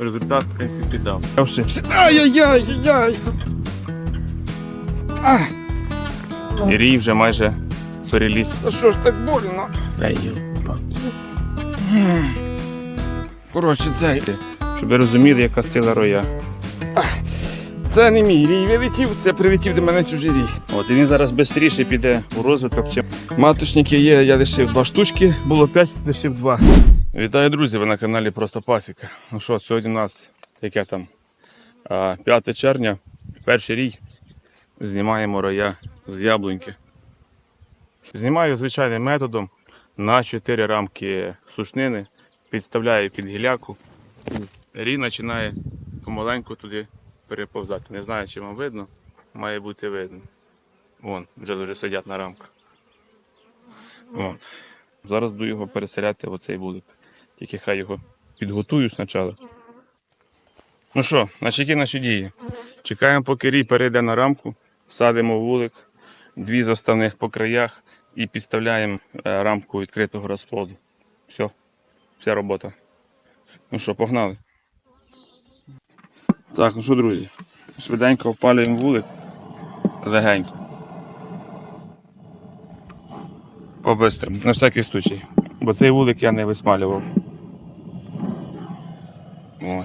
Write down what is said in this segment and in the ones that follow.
результат, в принципі, дав. Я ошибся. Ай-яй-яй-яй! А, І рій вже майже переліз. та що ж так больно? Коротше, це, Щоб ви розуміли, яка сила роя. це не мій рій вилетів, це прилетів до мене чужий рій. От і він зараз швидше піде у розвиток. Маточники є, я лишив два штучки, було п'ять, лишив два. Вітаю, друзі! Ви на каналі Просто Пасіка. Ну що, сьогодні у нас яке там 5 червня, перший рій. Знімаємо роя з яблуньки. Знімаю звичайним методом на 4 рамки сушнини, підставляю під гіляку. Рій починає помаленьку туди переповзати. Не знаю, чи вам видно, має бути видно. Вон, вже дуже сидять на рамках. Зараз буду його переселяти в оцей вулик. Тільки хай його підготую спочатку. Ну що, значить, які наші дії? Чекаємо, поки рій перейде на рамку, садимо вулик, дві заставних по краях і підставляємо е, рамку відкритого розплоду. Все, вся робота. Ну що, погнали. Так, ну що, друзі, швиденько опалюємо вулик легенько. По-бистрому, на всякий случай. Бо цей вулик я не висмалював. О.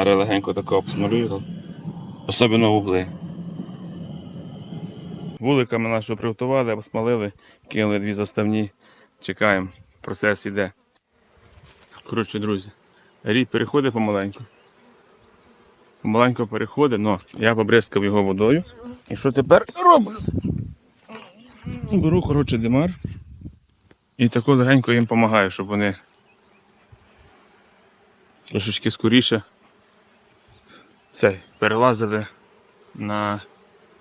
Але легенько тако обсмалюю. Особливо вугли. Вулика ми нашу приготували, обсмалили, кинули дві заставні. Чекаємо, процес іде. Коротше, друзі, рід переходить помаленьку. Помаленько переходить, але я побризкав його водою. І що тепер роблю? Беру коротше димар і тако легенько їм допомагаю, щоб вони трошечки скоріше цей, перелазили на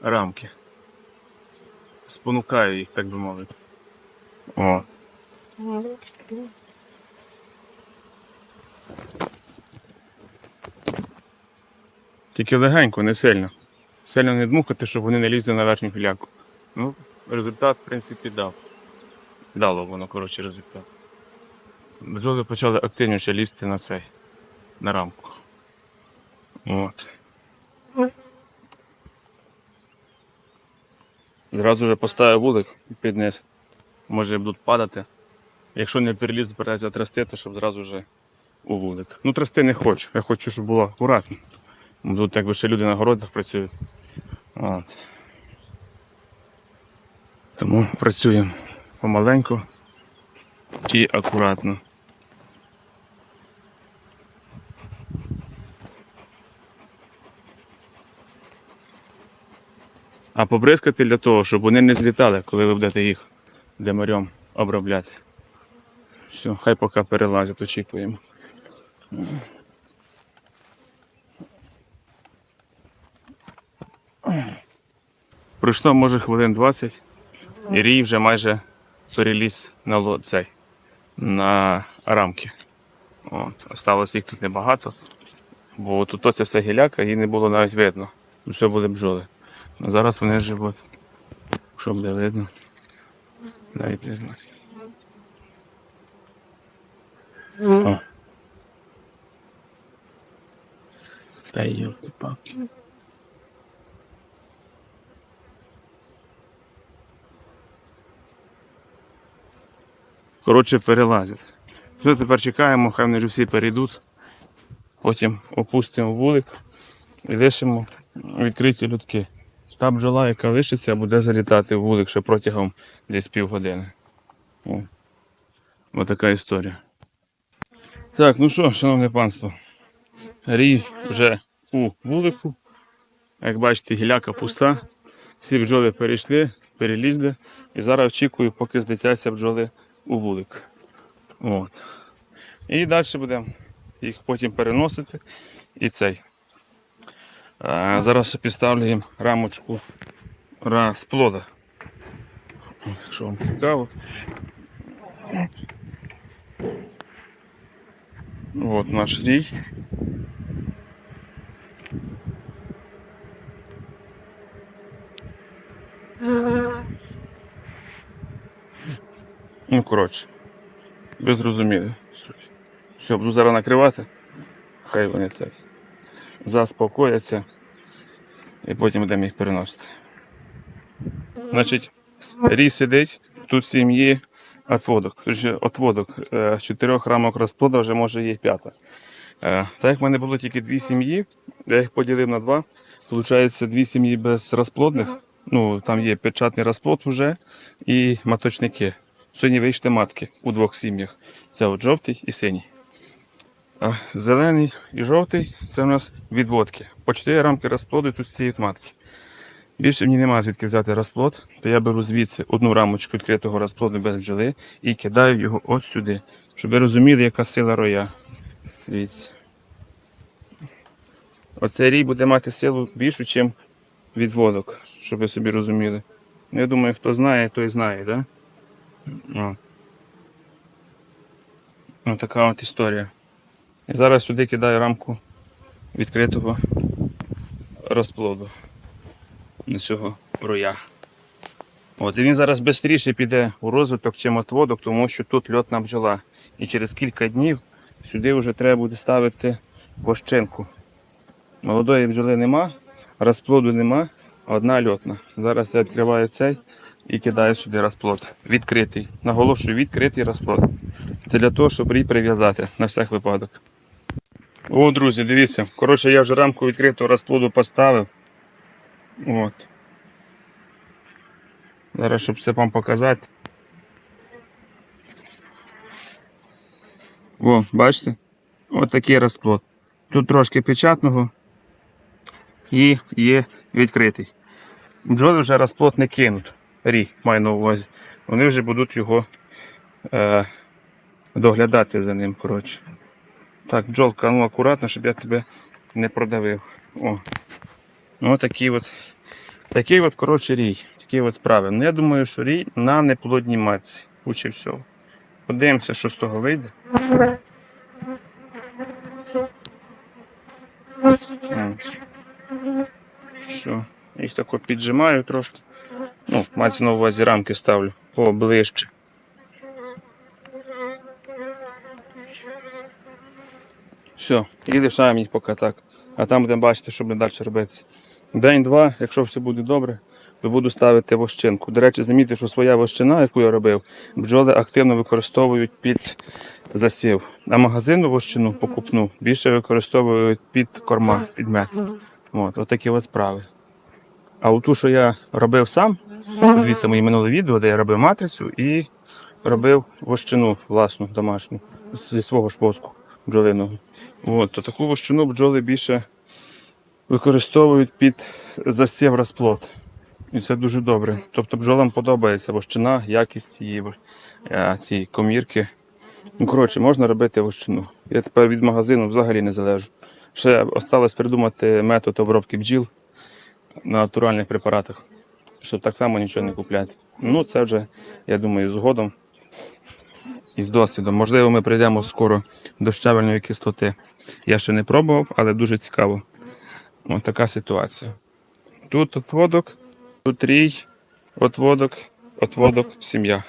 рамки. Спонукаю їх, так би мовити. О. Тільки легенько, не сильно. Сильно не дмухати, щоб вони не лізли на верхню гіляку. Ну, результат, в принципі, дав. Дало воно, коротше, результат. Бджоли почали активніше лізти на цей, на рамку. От. Зразу вже поставив вулик під низ. Може будуть падати. Якщо не переліз, збирається трясти, то щоб зразу вже у вулик. Ну, трясти не хочу. Я хочу, щоб було акуратно. Тут якби ще люди на городах працюють. От. Тому працюємо помаленьку і акуратно. А побризкати для того, щоб вони не злітали, коли ви будете їх демарем обробляти. Все, хай поки перелазять, очікуємо. Пройшло може хвилин 20, і рій вже майже переліз на ло- цей, на рамки. От. Осталось їх тут небагато, бо тут оце все гіляка, її не було навіть видно. Все були бджоли. А зараз вони живуть. Що буде видно? Навіть не знаю. О. Та йолки палки Коротше, перелазять. Все, тепер чекаємо, хай вони вже всі перейдуть. Потім опустимо вулик і лишимо відкриті людки. Та бджола, яка лишиться, буде залітати в вулик ще протягом десь півгодини. О. Ось така історія. Так, ну що, шановне панство, рій вже у вулику. Як бачите, гіляка пуста. Всі бджоли перейшли, перелізли. І зараз очікую, поки злетяться бджоли у вулик. От. І далі будемо їх потім переносити. І цей. Зараз ще підставлю їм рамочку розплода. Якщо вам цікаво. От наш рій. Ну, коротше, ви зрозуміли суть. Все, буду зараз накривати Хай вони це заспокояться і потім будемо їх переносити. Значить, рій сидить, тут сім'ї отводок. Отводок. Е, З чотирьох рамок розплоду вже може є п'ята. Е, Так як в мене було тільки дві сім'ї, я їх поділив на два. Получається, дві сім'ї без розплодних. Ну, там є печатний розплод вже і маточники. Сьогодні вийшли матки у двох сім'ях. Це от жовтий і синій. Зелений і жовтий це у нас відводки. По 4 рамки розплоду тут сіють матки. Більше мені немає звідки взяти розплод, то я беру звідси одну рамочку відкритого розплоду без бджоли і кидаю його от сюди, щоб ви розуміли, яка сила роя. Дивіться. Оцей рій буде мати силу більшу, ніж відводок, щоб ви собі розуміли. Ну, я думаю, хто знає, той знає, так? Да? О. Ось така от історія. І зараз сюди кидаю рамку відкритого розплоду на цього роя. От, і він зараз швидше піде у розвиток, чим отводок, тому що тут льотна бджола. І через кілька днів сюди вже треба буде ставити вощенку. Молодої бджоли нема, розплоду нема, одна льотна. Зараз я відкриваю цей і кидаю сюди розплод. Відкритий. Наголошую, відкритий розплод. Це для того, щоб рій прив'язати на всяк випадок. О, друзі, дивіться. Коротше, я вже рамку відкритого розплоду поставив. От. Зараз, щоб це вам показати. О, бачите? От такий розплод. Тут трошки печатного і є відкритий. Бджоли вже розплод не кинуть. Рі, маю на увазі. Вони вже будуть його е, доглядати за ним. коротше. Так, бджолка, ну акуратно, щоб я тебе не продавив. О. Ну, такий от, такий от, коротше, рій. Такі от справи. Ну, я думаю, що рій на неплодній матці. Учи всього. Подивимося, що з того вийде. Все. Їх тако піджимаю трошки. Ну, мається на увазі рамки ставлю поближче. Все, і лишаємо їх поки так. А там будемо бачити, що буде далі робитися. День-два, якщо все буде добре, то буду ставити вощинку. До речі, замітьте, що своя вощина, яку я робив, бджоли активно використовують під засів. А магазинну вощину покупну більше використовують під корма, під мед. От, отакі от справи. А от ту, що я робив сам, дивіться мої минуле відео, де я робив матрицю і робив вощину власну домашню зі свого ж воску бджолиного. От, то таку вощину бджоли більше використовують під засів розплод. І це дуже добре. Тобто бджолам подобається вощина, якість її е, цієї комірки. Ну, коротше, можна робити вощину. Я тепер від магазину взагалі не залежу. Ще осталось придумати метод обробки бджіл на натуральних препаратах, щоб так само нічого не купляти. Ну, це вже, я думаю, згодом і з досвідом. Можливо, ми прийдемо скоро до щавельної кислоти. Я ще не пробував, але дуже цікаво. Ось така ситуація. Тут отводок, тут рій, отводок, отводок, сім'я.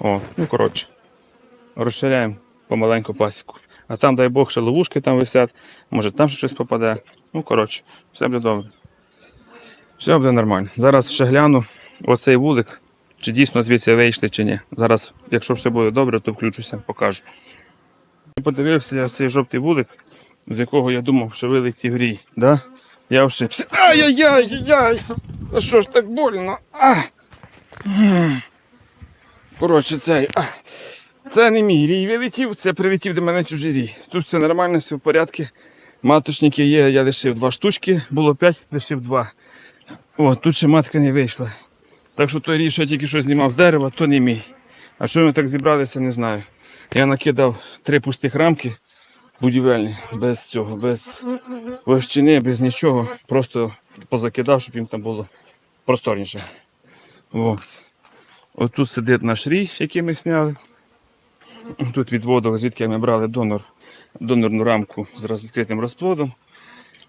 О, ну коротше. Розширяємо помаленьку пасіку. А там, дай Бог, ще ловушки там висять, може там щось попаде. Ну, коротше, все буде добре. Все буде нормально. Зараз ще гляну оцей вулик, чи дійсно звідси вийшли, чи ні. Зараз, якщо все буде добре, то включуся, покажу. Подивився я цей жовтий вулик, з якого я думав, що вилетів рій. Да? Я ошибся. Ай-яй-яй-яй! А що ж так больно? А! Коротше, цей. А. Це не мій рій вилетів, це прилетів до мене чужий рій. Тут все нормально, все в порядку. Маточники є, я лишив два штучки, було п'ять, лишив два. О, тут ще матка не вийшла. Так що той що я тільки що знімав з дерева, то не мій. А що ми так зібралися, не знаю. Я накидав три пустих рамки будівельні, без цього, без вощини, без нічого. Просто позакидав, щоб їм там було просторніше. О. От тут сидить наш рій, який ми зняли. Тут відводок, звідки ми брали донор, донорну рамку з відкритим розплодом.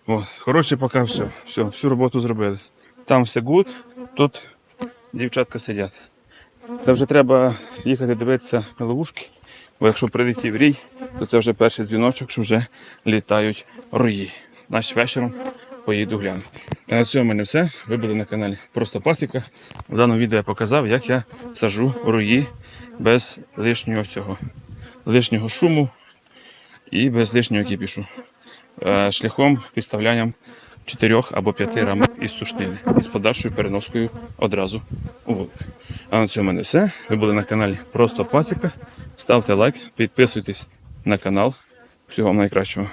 О, коротше, поки все, все, всю роботу зробили. Там все гуд, тут дівчатка сидять. Це вже треба їхати дивитися на ловушки. Бо якщо прилетів рій, то це вже перший дзвіночок, що вже літають рої. Значить вечором поїду гляну. На цьому в все. Ви були на каналі Просто Пасіка. В даному відео я показав, як я сажу рої без лишнього цього, лишнього шуму і без лишнього кипішу. Е, Шляхом підставлянням чотирьох або п'яти рамок із сушнини із подальшою переноскою одразу у воду. А на цьому мене все. Ви були на каналі Просто Пасіка. Ставте лайк, підписуйтесь на канал. Всього вам найкращого.